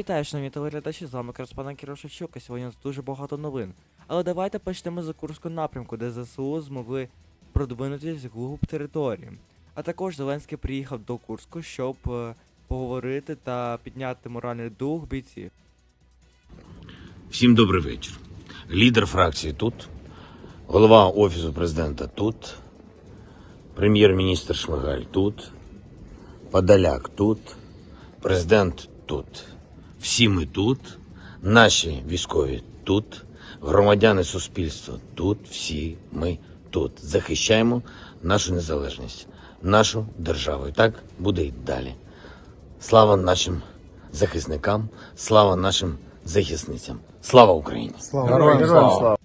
Вітаю, шановні телеглядачі, з вами Кореспондент Кіро Шевчук, і сьогодні дуже багато новин. Але давайте почнемо з Курського напрямку, де ЗСУ змогли продвинутися вглуб території. А також Зеленський приїхав до Курську, щоб е, поговорити та підняти моральний дух бійців. Всім добрий вечір. Лідер фракції тут, голова Офісу президента тут, прем'єр-міністр Шмигаль тут, Подоляк тут, президент тут. Всі ми тут, наші військові тут, громадяни суспільства тут, всі ми тут. Захищаємо нашу незалежність, нашу державу. І так буде й далі. Слава нашим захисникам, слава нашим захисницям. Слава Україні! Героям слава!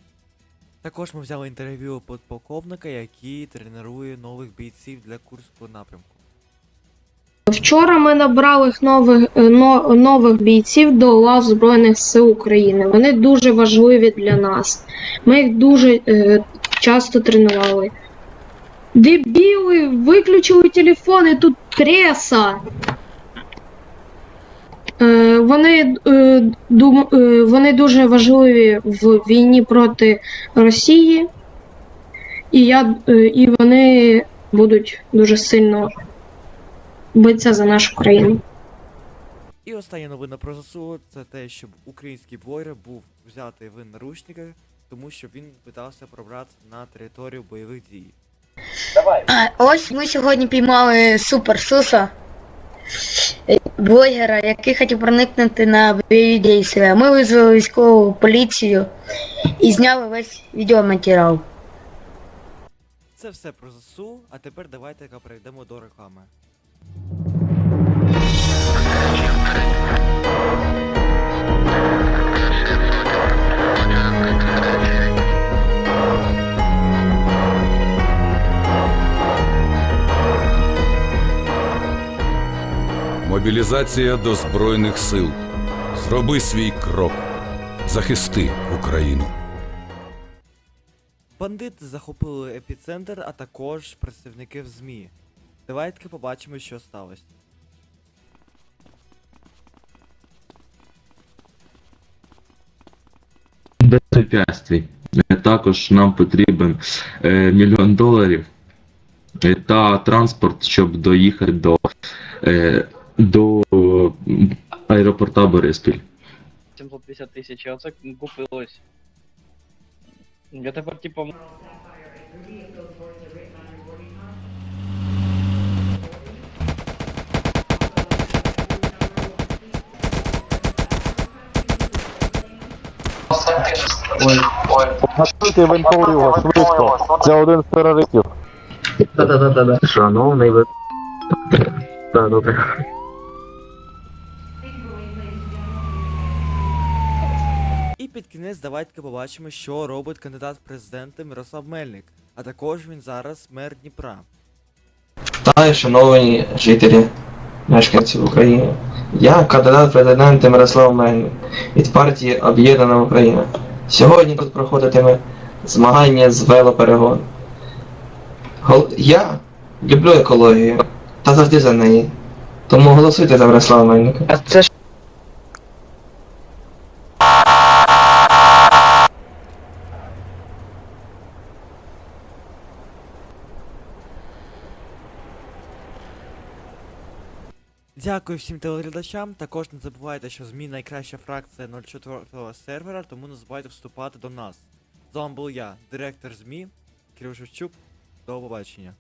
Також ми взяли інтерв'ю у подполковника, який тренує нових бійців для Курського напрямку. Вчора ми набрали нових, е, нових бійців до лав Збройних сил України. Вони дуже важливі для нас. Ми їх дуже е, часто тренували. Дебіли, виключили телефони, тут креса. Е, вони, вони дуже важливі в війні проти Росії, і, я, і вони будуть дуже сильно битися за нашу країну. І остання новина про ЗСУ це те, щоб український блогер був взятий в наручники, тому що він питався пробратися на територію бойових дій. А, Ось ми сьогодні піймали Супер Суса, блогера, який хотів проникнути на бойові дійства. Ми визвали військову поліцію і зняли весь відеоматеріал. Це все про ЗСУ, а тепер давайте перейдемо до реклами. Мобілізація до Збройних сил. Зроби свій крок. Захисти Україну. Бандити захопили епіцентр, а також представників ЗМІ. Давайте побачимо, що сталося. без препятствий. Е, Також нам потрібен е, мільйон доларів е, та транспорт, щоб доїхати до, е, до м, аеропорта Бориспіль. 750 тисяч, а це купилось. Я тепер типу Готуйте в НПО його, швидко. Це один з терористів. Шановний ви. Так, добре. І під кінець давайте побачимо, що робить кандидат в президенти Мирослав Мельник, а також він зараз мер Дніпра. Вітаю, шановні жителі, мешканці України. Я кандидат в президенти Мирослав Мельник від партії Об'єднана Україна. Сьогодні тут проходитиме змагання з велоперегон. Я люблю екологію та завжди за неї. Тому голосуйте за Мирослава Мельника. А це ж Дякую всім телеглядачам. Також не забувайте, що ЗМІ найкраща фракція 04 сервера, тому не забувайте вступати до нас. З вами був я, директор ЗМІ Кирил Шевчук. До побачення.